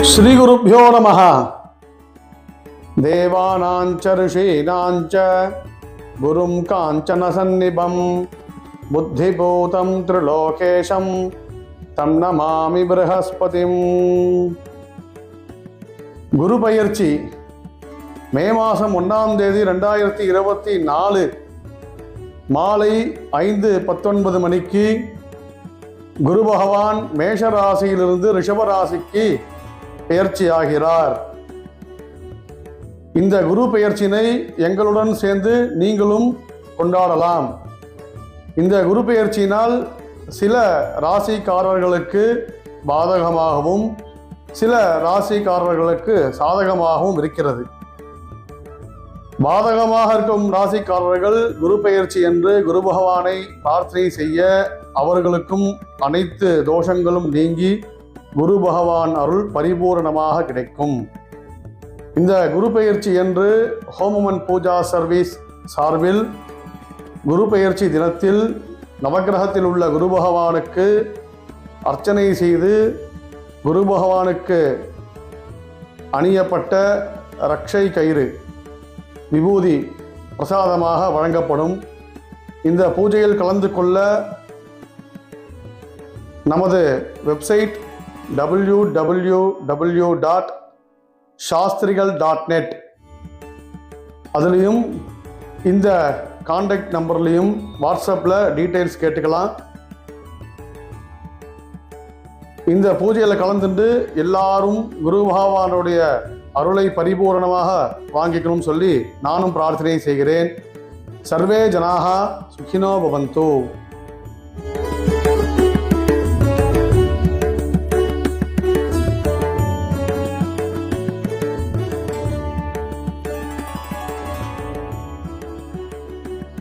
ஸ்ரீ ஸ்ரீகுருப்போ நம. தேவானாஞ்ச ரிஷீனாஞ்ச குரும் காஞ்சன சந்நிபம் புத்திபூதம் திரிலோகேஷம் தம் நமாமி பிரகஸ்பதிம் குரு பயிற்சி மே மாதம் ஒன்றாம் தேதி ரெண்டாயிரத்தி இருபத்தி நாலு மாலை ஐந்து பத்தொன்பது மணிக்கு குரு பகவான் மேஷராசியிலிருந்து ரிஷபராசிக்கு பெயர்ச்சியாகிறார் இந்த குரு பெயர்ச்சினை எங்களுடன் சேர்ந்து நீங்களும் கொண்டாடலாம். இந்த குரு பெயர்ச்சியினால் சில ராசிக்காரர்களுக்கு பாதகமாகவும் சில ராசிக்காரர்களுக்கு சாதகமாகவும் இருக்கிறது. பாதகமாக இருக்கும் ராசிக்காரர்கள் குரு பெயர்ச்சி என்று குரு பகவானை பிரார்த்தனை செய்ய அவர்களுக்கும் அனைத்து தோஷங்களும் நீங்கி குரு பகவான் அருள் பரிபூரணமாக கிடைக்கும். இந்த குரு பெயர்ச்சி என்று ஹோமமன் பூஜா சர்வீஸ் சார்பில் குரு பெயர்ச்சி தினத்தில் நவக்கிரகத்தில் உள்ள குரு பகவானுக்கு அர்ச்சனை செய்து குரு பகவானுக்கு அணியப்பட்ட ரக்ஷை கயிறு விபூதி பிரசாதமாக வழங்கப்படும். இந்த பூஜையில் கலந்து கொள்ள நமது website W W W dot Sastrigal dot net அதுலேயும் இந்த காண்டாக்ட் நம்பர்லேயும் வாட்ஸ்அப்பில் டீட்டெயில்ஸ் கேட்டுக்கலாம். இந்த பூஜையில் கலந்துட்டு எல்லாரும் குரு பகவானுடைய அருளை பரிபூரணமாக வாங்கிக்கணும்னு சொல்லி நானும் பிரார்த்தனை செய்கிறேன். சர்வே ஜனாக சுகினோ பவந்தோ.